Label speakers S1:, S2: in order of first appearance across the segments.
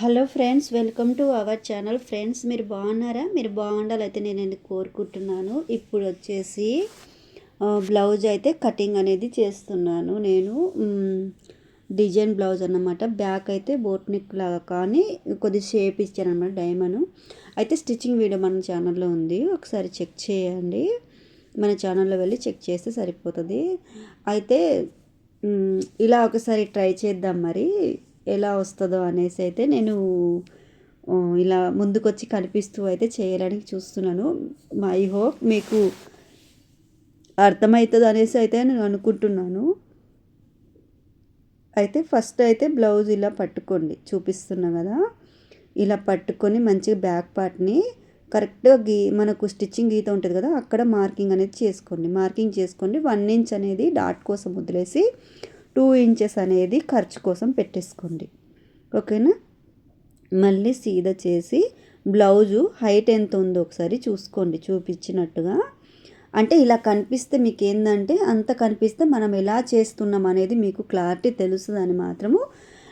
S1: Hello friends welcome to our channel. Friends మీరు బాగున్నారా? మీరు బాగుండాలైతే నేను కోరుకుంటున్నాను? ఇప్పుడు వచ్చేసి బ్లౌజ్ అయితే కటింగ్ అనేది చేస్తున్నాను నేను. డిజైన్ బ్లౌజ్ అన్నమాట. బ్యాక్ అయితే బోట్నిక్ లాగా కానీ కొద్ది షేప్ ఇచ్చాను అనమాట డైమండ్. అయితే స్టిచ్చింగ్ వీడియో మన ఛానల్లో ఉంది. ఒకసారి చెక్ చేయండి. మన ఛానల్లో వెళ్ళి చెక్ చేస్తే సరిపోతుంది. అయితే ఇలా ఒకసారి ట్రై చేద్దాం మరి. ఎలా వస్తుందో అనేసి అయితే నేను ఇలా ముందుకొచ్చి కనిపిస్తూ అయితే చేయడానికి చూస్తున్నాను. ఐ హోప్ మీకు అర్థమవుతుంది అనేసి అయితే నేను అనుకుంటున్నాను. అయితే ఫస్ట్ అయితే బ్లౌజ్ ఇలా పట్టుకోండి. చూపిస్తున్నా కదా. ఇలా పట్టుకొని మంచిగా బ్యాక్ పార్ట్ని కరెక్ట్గా గీ మనకు స్టిచ్చింగ్ గీత ఉంటుంది కదా అక్కడ మార్కింగ్ అనేది చేసుకోండి. మార్కింగ్ చేసుకోండి. వన్ ఇంచ్ అనేది డాట్ కోసం వదిలేసి టూ ఇంచెస్ అనేది ఖర్చు కోసం పెట్టేసుకోండి. ఓకేనా? మళ్ళీ సీదా చేసి బ్లౌజు హైట్ ఎంత ఉందో ఒకసారి చూసుకోండి చూపించినట్టుగా. అంటే ఇలా కనిపిస్తే మీకు ఏంటంటే అంత కనిపిస్తే మనం ఎలా చేస్తున్నాం అనేది మీకు క్లారిటీ తెలుస్తుందని మాత్రము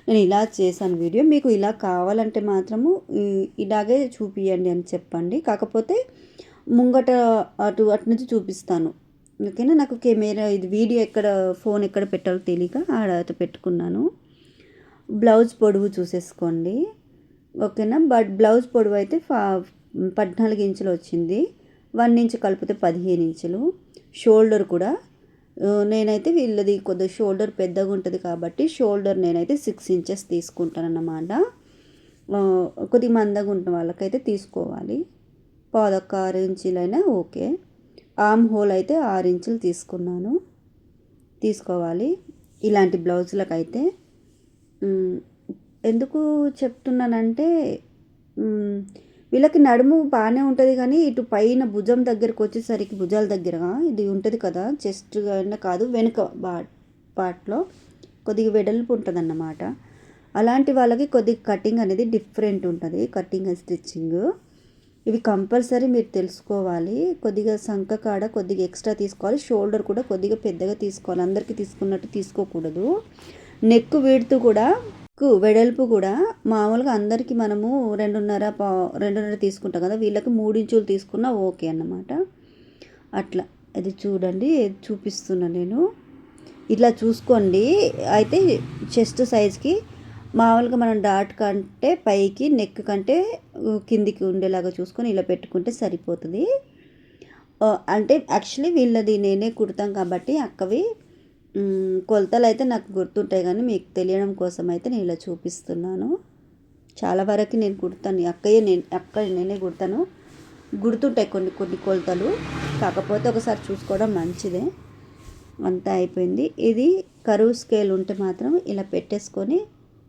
S1: నేను ఇలా చేశాను వీడియో. మీకు ఇలా కావాలంటే మాత్రము ఇలాగే చూపియండి అని చెప్పండి. కాకపోతే ముంగట అటు అటు నుంచి చూపిస్తాను. ఓకేనా? నాకు కెమెరా ఇది వీడియో ఎక్కడ ఫోన్ ఎక్కడ పెట్టాలో తెలియక ఆడ పెట్టుకున్నాను. బ్లౌజ్ పొడవు చూసేసుకోండి. ఓకేనా? బట్ బ్లౌజ్ పొడవు అయితే ఫా పద్నాలుగు ఇంచులు వచ్చింది. వన్ ఇంచ్ కలిపితే పదిహేను ఇంచులు. షోల్డర్ కూడా నేనైతే వీళ్ళది కొద్దిగా షోల్డర్ పెద్దగా ఉంటుంది కాబట్టి షోల్డర్ నేనైతే సిక్స్ ఇంచెస్ తీసుకుంటాను అన్నమాట కొద్దిగా మందగా ఉన్న వాళ్ళకైతే తీసుకోవాలి. పాదొక్క ఆరు ఇంచులైనా ఓకే. ఆమ్ హోల్ అయితే ఆరు ఇంచులు తీసుకున్నాను. తీసుకోవాలి. ఇలాంటి బ్లౌజులకైతే ఎందుకు చెప్తున్నానంటే వీళ్ళకి నడుము బాగానే ఉంటుంది కానీ ఇటు పైన భుజం దగ్గరకు వచ్చేసరికి భుజాల దగ్గర ఇది ఉంటుంది కదా చెస్ట్ కాదు వెనుక బా పార్ట్లో కొద్దిగా వెడల్పు ఉంటుంది అన్నమాట అలాంటి వాళ్ళకి కొద్దిగా కటింగ్ అనేది డిఫరెంట్ ఉంటుంది కటింగ్ అండ్ స్టిచ్చింగ్. ఇవి కంపల్సరీ మీరు తెలుసుకోవాలి. కొద్దిగా సంఖ కాడ కొద్దిగా ఎక్స్ట్రా తీసుకోవాలి. షోల్డర్ కూడా కొద్దిగా పెద్దగా తీసుకోవాలి. అందరికీ తీసుకున్నట్టు తీసుకోకూడదు. నెక్ వీడుతూ కూడా వెడల్పు కూడా మామూలుగా అందరికీ మనము రెండున్నర పా రెండున్నర తీసుకుంటాం కదా. వీళ్ళకి మూడించులు తీసుకున్నా ఓకే అన్నమాట. అట్లా. అది చూడండి చూపిస్తున్నా నేను. ఇట్లా చూసుకోండి. అయితే చెస్ట్ సైజ్కి మామూలుగా మనం డాట్ కంటే పైకి నెక్ కంటే కిందికి ఉండేలాగా చూసుకొని ఇలా పెట్టుకుంటే సరిపోతుంది. అంటే యాక్చువల్లీ వీళ్ళది నేనే కుడతాం కాబట్టి అక్కవి కొలతలు అయితే నాకు గుర్తుంటాయి కానీ మీకు తెలియడం కోసం అయితే నేను ఇలా చూపిస్తున్నాను. చాలా వరకు నేను కుడతాను. అక్కయ్య నేను అక్క నేనే కుడతాను. గుర్తుంటాయి కొన్ని కొన్ని కొలతలు. కాకపోతే ఒకసారి చూసుకోవడం మంచిదే. అంతా అయిపోయింది. ఇది కరువు స్కేల్ ఉంటే మాత్రం ఇలా పెట్టేసుకొని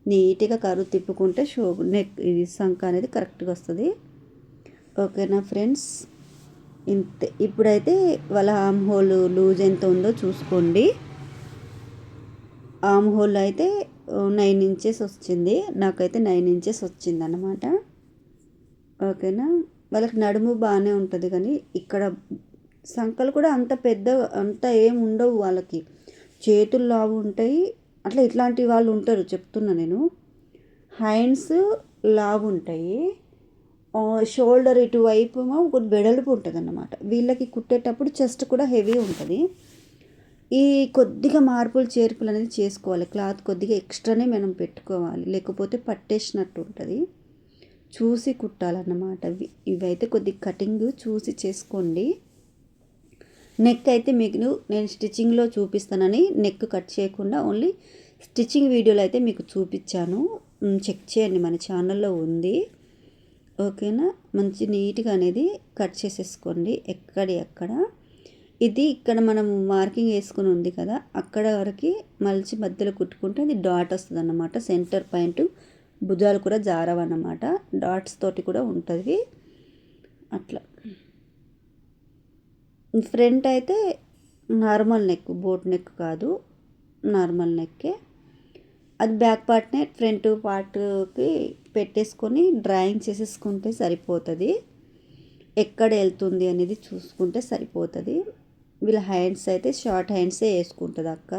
S1: నీట్గా కరువు తిప్పుకుంటే షో నెక్ ఇది సంఖ అనేది కరెక్ట్గా వస్తుంది. ఓకేనా ఫ్రెండ్స్? ఇంతే. ఇప్పుడైతే వాళ్ళ ఆమ్ హోల్ లూజ్ ఎంత ఉందో చూసుకోండి. ఆమ్ హోల్ అయితే నైన్ ఇంచెస్ వచ్చింది. నాకైతే నైన్ ఇంచెస్ వచ్చింది అనమాట ఓకేనా? వాళ్ళకి నడుము బాగానే ఉంటుంది కానీ ఇక్కడ సంకలు కూడా అంత పెద్ద అంత ఏం ఉండవు వాళ్ళకి. చేతులు లావు ఉంటాయి. అట్లా ఇట్లాంటి వాళ్ళు ఉంటారు చెప్తున్నా నేను. హ్యాండ్స్ లావు ఉంటాయి షోల్డర్ ఇటువైపు ఒక వెడల్పు ఉంటుంది అన్నమాట వీళ్ళకి కుట్టేటప్పుడు చెస్ట్ కూడా హెవీ ఉంటుంది. ఈ కొద్దిగా మార్పులు చేర్పులు అనేది చేసుకోవాలి. క్లాత్ కొద్దిగా ఎక్స్ట్రానే మనం పెట్టుకోవాలి. లేకపోతే పట్టేసినట్టు ఉంటుంది. చూసి కుట్టాలన్నమాట. ఇవైతే కొద్దిగా కటింగ్ చూసి చేసుకోండి. నెక్ అయితే మీకు నేను స్టిచ్చింగ్లో చూపిస్తానని నెక్ కట్ చేయకుండా ఓన్లీ స్టిచ్చింగ్ వీడియోలో అయితే మీకు చూపించాను. చెక్ చేయండి మన ఛానల్లో ఉంది. ఓకేనా? మంచి నీట్గా అనేది కట్ చేసేసుకోండి ఎక్కడి ఎక్కడ. ఇది ఇక్కడ మనం మార్కింగ్ వేసుకుని ఉంది కదా అక్కడ వరకు మలిచి మధ్యలో కుట్టుకుంటే అది డాట్ వస్తుంది అన్నమాట సెంటర్ పాయింట్ భుజాలు కూడా జారవన్నమాట. డాట్స్ తోటి కూడా ఉంటుంది. అట్లా. ఫ్రంట్ అయితే నార్మల్ నెక్ బోట్ నెక్ కాదు నార్మల్ నెక్కే. అది బ్యాక్ పార్ట్నే ఫ్రంట్ పార్ట్కి పెట్టేసుకొని డ్రాయింగ్ చేసేసుకుంటే సరిపోతుంది. ఎక్కడ వెళ్తుంది అనేది చూసుకుంటే సరిపోతుంది. వీళ్ళ హ్యాండ్స్ అయితే షార్ట్ హ్యాండ్సే వేసుకుంటుంది అక్క.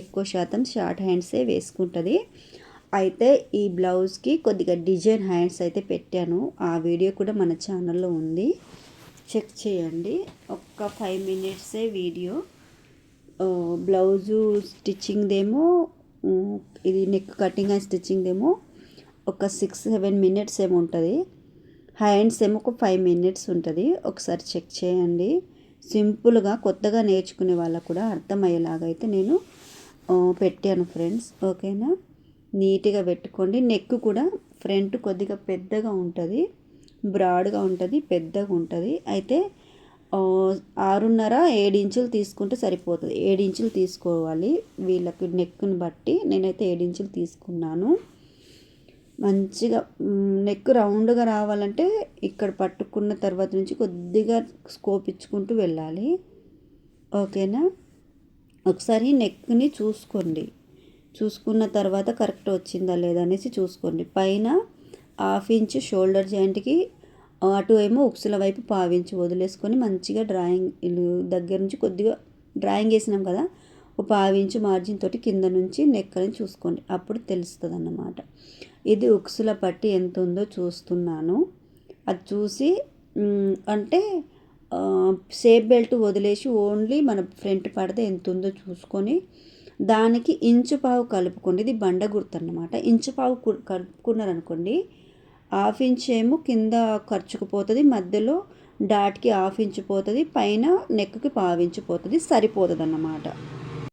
S1: ఎక్కువ శాతం షార్ట్ హ్యాండ్సే వేసుకుంటుంది. అయితే ఈ బ్లౌజ్కి కొద్దిగా డిజైన్ హ్యాండ్స్ అయితే పెట్టాను. ఆ వీడియో కూడా మన ఛానల్లో ఉంది. చెక్ చేయండి. ఒక్క ఫైవ్ మినిట్సే వీడియో బ్లౌజు స్టిచ్చింగ్దేమో ఇది నెక్ కటింగ్ అండ్ స్టిచ్చింగ్దేమో ఒక సిక్స్ సెవెన్ మినిట్స్ ఏమో ఉంటుంది. హ్యాండ్స్ ఏమో ఒక ఫైవ్ మినిట్స్ ఉంటుంది. ఒకసారి చెక్ చేయండి. సింపుల్గా కొత్తగా నేర్చుకునే వాళ్ళకు కూడా అర్థమయ్యేలాగా అయితే నేను పెట్టాను ఫ్రెండ్స్ ఓకేనా నీట్గా పెట్టుకోండి. నెక్ కూడా ఫ్రంట్ కొద్దిగా పెద్దగా ఉంటుంది. బ్రాడ్గా ఉంటుంది పెద్దగా ఉంటుంది. అయితే ఆరున్నర ఏడు ఇంచులు తీసుకుంటే సరిపోతుంది. ఏడు ఇంచులు తీసుకోవాలి. వీళ్ళకి నెక్ని బట్టి నేనైతే ఏడు ఇంచులు తీసుకున్నాను. మంచిగా నెక్ రౌండ్గా రావాలంటే ఇక్కడ పట్టుకున్న తర్వాత నుంచి కొద్దిగా స్కోప్ ఇచ్చుకుంటూ వెళ్ళాలి. ఓకేనా? ఒకసారి నెక్ని చూసుకోండి. చూసుకున్న తర్వాత కరెక్ట్ వచ్చిందా లేదా అనేసి చూసుకోండి. పైన హాఫ్ ఇంచ్ షోల్డర్ జాయింట్కి అటు ఏమో ఉక్సుల వైపు పావించి వదిలేసుకొని మంచిగా డ్రాయింగ్ దగ్గర నుంచి కొద్దిగా డ్రాయింగ్ వేసినాం కదా ఒక పావించు మార్జిన్ తోటి కింద నుంచి నెక్కని చూసుకోండి. అప్పుడు తెలుస్తుంది అన్నమాట ఇది ఉక్సుల పట్టి ఎంత ఉందో చూస్తున్నాను. అది చూసి అంటే సేఫ్ బెల్ట్ వదిలేసి ఓన్లీ మన ఫ్రంట్ పడితే ఎంత ఉందో చూసుకొని దానికి ఇంచు పావు కలుపుకోండి. ఇది బండ గుర్తు అనమాట ఇంచు పావు కలుపుకున్నారనుకోండి హాఫ్ ఇంచ్ ఏమో కింద ఖర్చుకుపోతుంది మధ్యలో డాట్కి హాఫ్ ఇంచ్ పోతుంది పైన నెక్కి పావించి పోతుంది సరిపోతుంది అన్నమాట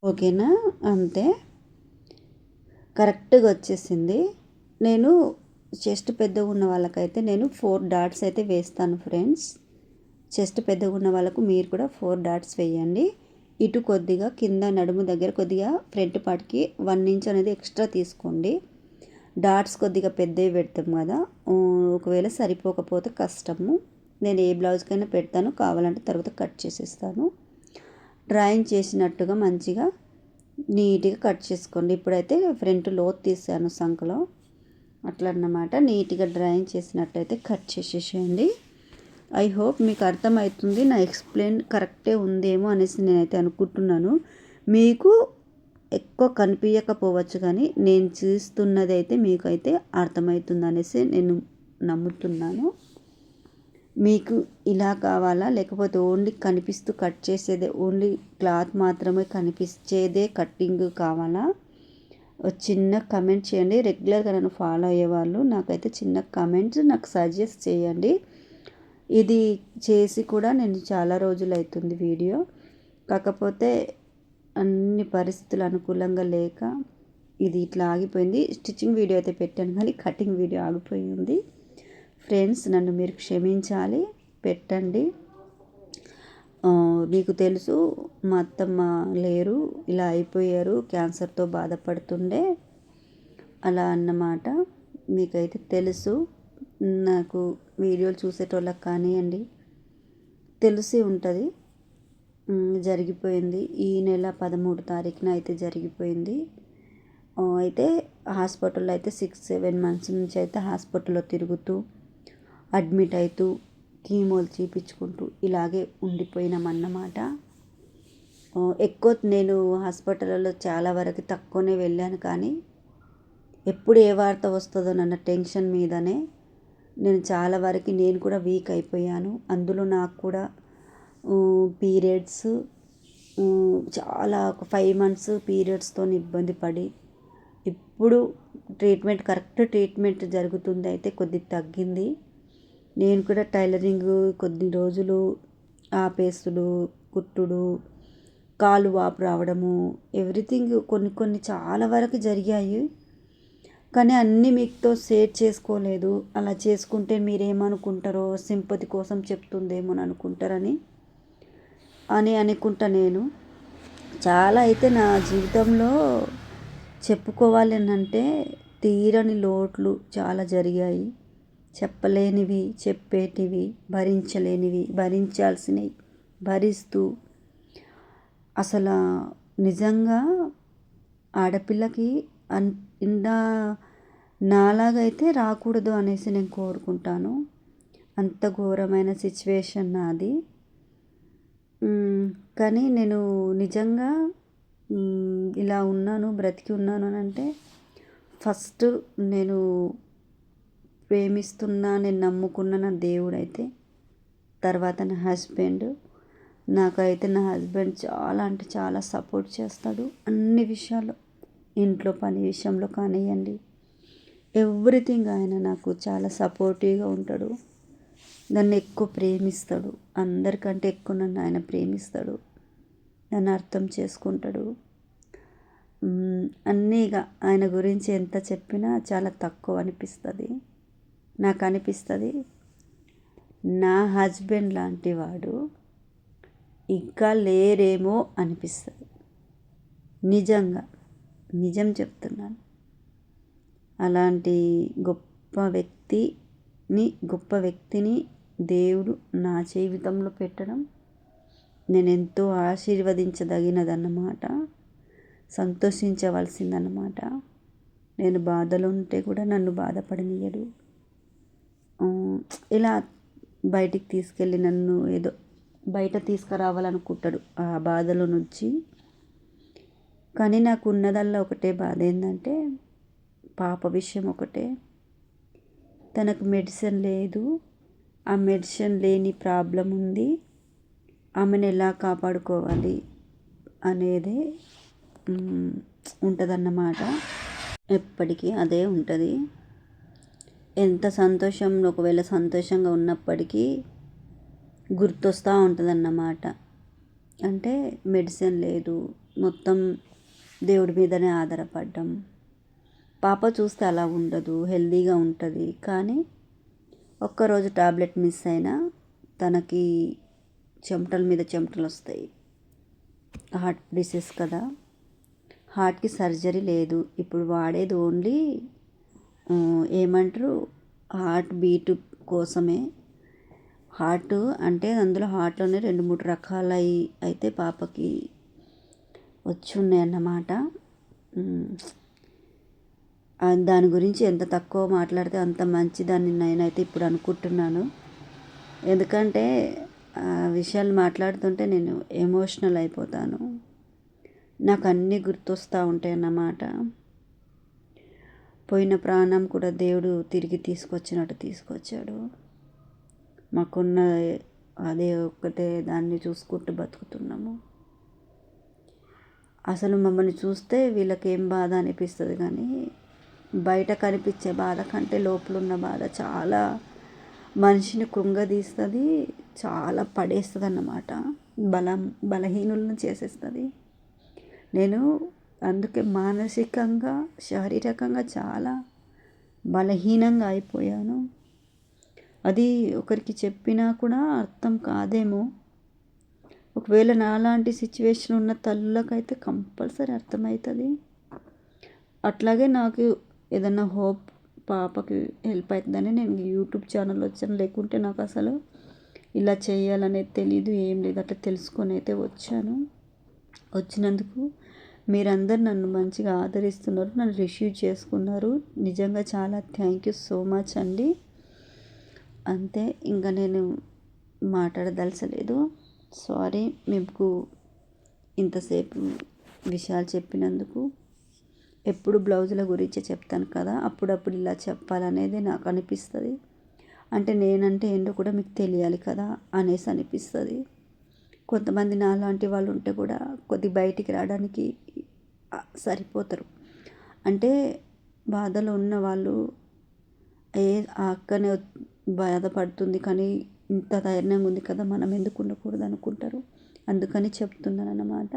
S1: ఓకేనా? అంతే. కరెక్ట్గా వచ్చేసింది. నేను చెస్ట్ పెద్దగా ఉన్న వాళ్ళకైతే నేను ఫోర్ డాట్స్ అయితే వేస్తాను ఫ్రెండ్స్. చెస్ట్ పెద్దగా ఉన్న వాళ్ళకు మీరు కూడా ఫోర్ డాట్స్ వేయండి. ఇటు కొద్దిగా కింద నడుము దగ్గర కొద్దిగా ఫ్రంట్ పార్ట్కి వన్ ఇంచ్ అనేది ఎక్స్ట్రా తీసుకోండి. డాట్స్ కొద్దిగా పెద్దవి పెడతాం కదా. ఒకవేళ సరిపోకపోతే కష్టము. నేను ఏ బ్లౌజ్కైనా పెడతాను. కావాలంటే తర్వాత కట్ చేసేస్తాను. డ్రాయింగ్ చేసినట్టుగా మంచిగా నీట్గా కట్ చేసుకోండి. ఇప్పుడైతే ఫ్రంట్ లోత్ తీసాను సంఖలో. అట్లా అన్నమాట నీట్గా డ్రాయింగ్ చేసినట్టయితే కట్ చేసేసేయండి. ఐ హోప్ మీకు అర్థమవుతుంది. నా ఎక్స్ప్లెయిన్ కరెక్టే ఉందేమో అనేసి నేనైతే అనుకుంటున్నాను. మీకు ఎక్కువ కనిపించకపోవచ్చు కానీ నేను చూస్తున్నది అయితే మీకైతే అర్థమవుతుంది అనేసి నేను నమ్ముతున్నాను. మీకు ఇలా కావాలా? లేకపోతే ఓన్లీ కనిపిస్తూ కట్ చేసేదే ఓన్లీ క్లాత్ మాత్రమే కనిపించేదే కట్టింగ్ కావాలా? చిన్న కమెంట్ చేయండి. రెగ్యులర్గా నన్ను ఫాలో అయ్యేవాళ్ళు నాకైతే చిన్న కమెంట్స్ నాకు సజెస్ట్ చేయండి. ఇది చేసి కూడా నేను చాలా రోజులు అవుతుంది వీడియో. కాకపోతే అన్ని పరిస్థితులు అనుకూలంగా లేక ఇది ఇట్లా ఆగిపోయింది. స్టిచ్చింగ్ వీడియో అయితే పెట్టాను కానీ కటింగ్ వీడియో ఆగిపోయింది. ఫ్రెండ్స్ నన్ను మీరు క్షమించాలి పెట్టండి. మీకు తెలుసు మా అత్తమ్మ లేరు ఇలా అయిపోయారు క్యాన్సర్తో బాధపడుతుండే అలా అన్నమాట. మీకైతే తెలుసు నాకు వీడియోలు చూసేటోళ్ళకి కానివ్వండి తెలిసి ఉంటుంది. జరిగిపోయింది. ఈ నెల పదమూడు తారీఖున అయితే జరిగిపోయింది. అయితే హాస్పిటల్లో అయితే సిక్స్ సెవెన్ మంత్స్ నుంచి అయితే హాస్పిటల్లో తిరుగుతూ అడ్మిట్ అవుతూ కీమోలు చేయించుకుంటూ ఇలాగే ఉండిపోయినామన్నమాట. ఎక్కువ నేను హాస్పిటల్లో చాలా వరకు తక్కువనే వెళ్ళాను కానీ ఎప్పుడు ఏ వార్త వస్తుందో నన్న టెన్షన్ మీదనే నేను చాలా వరకు నేను కూడా వీక్ అయిపోయాను. అందులో నాకు కూడా పీరియడ్స్ చాలా ఒక ఫైవ్ మంత్స్ పీరియడ్స్తో ఇబ్బంది పడి ఇప్పుడు ట్రీట్మెంట్ కరెక్ట్ ట్రీట్మెంట్ జరుగుతుంది అయితే కొద్ది తగ్గింది. నేను కూడా టైలరింగ్ కొద్ది రోజులు ఆపేసుడు కుట్టుడు కాలు వాపు రావడము ఎవ్రీథింగ్ కొన్ని కొన్ని చాలా వరకు జరిగాయి. కానీ అన్నీ మీతో షేర్ చేసుకోలేదు. అలా చేసుకుంటే మీరేమనుకుంటారో సింపతి కోసం చెప్తుందేమో అనుకుంటారని అని అనుకుంటా నేను. చాలా అయితే నా జీవితంలో చెప్పుకోవాలి అంటే తీరని లోట్లు చాలా జరిగాయి. చెప్పలేనివి చెప్పేటివి భరించలేనివి భరించాల్సినవి భరిస్తూ అసలు నిజంగా ఆడపిల్లకి అన్ ఇందా నాలాగైతే రాకూడదు అనేసి నేను కోరుకుంటాను. అంత ఘోరమైన సిచ్యువేషన్ నాది. కానీ నేను నిజంగా ఇలా ఉన్నాను బ్రతికి ఉన్నాను అని అంటే ఫస్ట్ నేను ప్రేమిస్తున్నా నేను నమ్ముకున్న నా దేవుడైతే తర్వాత నా హస్బెండ్. నాకైతే నా హస్బెండ్ చాలా అంటే చాలా సపోర్ట్ చేస్తాడు. అన్ని విషయాలు ఇంట్లో పని విషయంలో కానివ్వండి ఎవ్రీథింగ్ ఆయన నాకు చాలా సపోర్టివ్గా ఉంటాడు. నన్ను ఎక్కువ ప్రేమిస్తాడు. అందరికంటే ఎక్కువ నన్ను ఆయన ప్రేమిస్తాడు. నన్ను అర్థం చేసుకుంటాడు. అన్నీగా ఆయన గురించి ఎంత చెప్పినా చాలా తక్కువ అనిపిస్తుంది. నాకు అనిపిస్తుంది నా హస్బెండ్ లాంటి వాడు ఇంకా లేరేమో అనిపిస్తుంది. నిజంగా నిజం చెప్తున్నాను. అలాంటి గొప్ప వ్యక్తిని గొప్ప వ్యక్తిని దేవుడు నా జీవితంలో పెట్టడం నేను ఎంతో ఆశీర్వదించదగినదన్నమాట. సంతోషించవలసిందన్నమాట. నేను బాధలో ఉంటే కూడా నన్ను బాధపడనీయడు. ఇలా బయటికి తీసుకెళ్ళి నన్ను ఏదో బయట తీసుకురావాలనుకుంటాడు ఆ బాధలో నుంచి. కానీ నాకు ఉన్నదల్లా ఒకటే బాధ ఏంటంటే పాప విషయం ఒకటే. తనకు మెడిసిన్ లేదు. ఆ మెడిసిన్ లేని ప్రాబ్లం ఉంది. ఆమెను ఎలా కాపాడుకోవాలి అనేది ఉంటుందన్నమాట. ఎప్పటికీ అదే ఉంటుంది. ఎంత సంతోషం ఒకవేళ సంతోషంగా ఉన్నప్పటికీ గుర్తొస్తూ ఉంటుందన్నమాట. అంటే మెడిసిన్ లేదు. మొత్తం దేవుడి మీదనే ఆధారపడ్డం. పాప చూస్తే అలా ఉండదు హెల్తీగా ఉంటుంది. కానీ ఒక్కరోజు టాబ్లెట్ మిస్ అయినా తనకి చెమటల మీద చెమటలు వస్తాయి హార్ట్ డిసీజ్ కదా. హార్ట్కి సర్జరీ లేదు. ఇప్పుడు వాడేది ఓన్లీ ఏమంటారు? హార్ట్ బీట్ కోసమే. హార్ట్ అంటే అందులో హార్ట్లోనే రెండు మూడు రకాలై అయితే పాపకి వచ్చి ఉన్నాయి అన్నమాట దాని గురించి ఎంత తక్కువ మాట్లాడితే అంత మంచిదని నేనైతే ఇప్పుడు అనుకుంటున్నాను. ఎందుకంటే ఆ విషయాలు మాట్లాడుతుంటే నేను ఎమోషనల్ అయిపోతాను. నాకు అన్నీ గుర్తొస్తూ ఉంటాయి అన్నమాట. పోయిన ప్రాణం కూడా దేవుడు తిరిగి తీసుకొచ్చినట్టు తీసుకొచ్చాడు. మాకున్న అదే ఒక్కటే దాన్ని చూసుకుంటూ బతుకుతున్నాము. అసలు మమ్మల్ని చూస్తే వీళ్ళకి ఏం బాధ అనిపిస్తుంది కానీ బయట కనిపించే బాధ కంటే లోపల ఉన్న బాధ చాలా మనిషిని కృంగదీస్తుంది చాలా పడేస్తుంది అన్నమాట బలం బలహీనులను చేసేస్తుంది. నేను అందుకే మానసికంగా శారీరకంగా చాలా బలహీనంగా అయిపోయాను. అది ఒకరికి చెప్పినా కూడా అర్థం కాదేమో. ఒకవేళ నాలాంటి సిచ్యువేషన్ ఉన్న తల్లులకైతే కంపల్సరీ అర్థమవుతుంది అట్లాగే నాకు ఏదన్నా హోప్ పాపకి హెల్ప్ అవుతుందని నేను యూట్యూబ్ ఛానల్ వచ్చాను. లేకుంటే నాకు అసలు ఇలా చేయాలనేది తెలీదు ఏం లేదు. అట్లా తెలుసుకొని అయితే వచ్చాను. వచ్చినందుకు మీరందరు నన్ను మంచిగా ఆదరిస్తున్నారు నన్ను రిసీవ్ చేసుకున్నారు. నిజంగా చాలా థ్యాంక్ యూ సో మచ్ అండి. అంతే ఇంకా నేను మాట్లాడదలచలేదు సారీ మీకు ఇంతసేపు విషయాలు చెప్పినందుకు. ఎప్పుడు బ్లౌజుల గురించి చెప్తాను కదా అప్పుడప్పుడు ఇలా చెప్పాలనేది నాకు అనిపిస్తుంది. అంటే నేనంటే ఏంటో కూడా మీకు తెలియాలి కదా అనేసి అనిపిస్తుంది. కొంతమంది నాలాంటి వాళ్ళు ఉంటే కూడా కొద్ది బయటికి రావడానికి సరిపోతారు. అంటే బాధలో ఉన్న వాళ్ళు ఏ ఆ అక్కనే బాధపడుతుంది కానీ ఇంత ధైర్యంగా ఉంది కదా మనం ఎందుకు ఉండకూడదు అనుకుంటారు? అందుకని చెప్తున్నాను అన్నమాట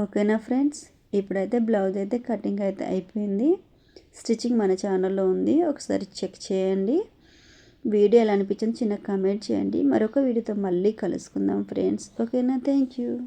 S1: ఓకేనా ఫ్రెండ్స్? ఇప్పుడైతే బ్లౌజ్ అయితే కటింగ్ అయితే అయిపోయింది. స్టిచ్చింగ్ మన ఛానల్లో ఉంది. ఒకసారి చెక్ చేయండి. వీడియో ఎలా అనిపించింది చిన్న కామెంట్ చేయండి. మరొక వీడియోతో మళ్ళీ కలుసుకుందాం ఫ్రెండ్స్. ఓకేనా? Thank you.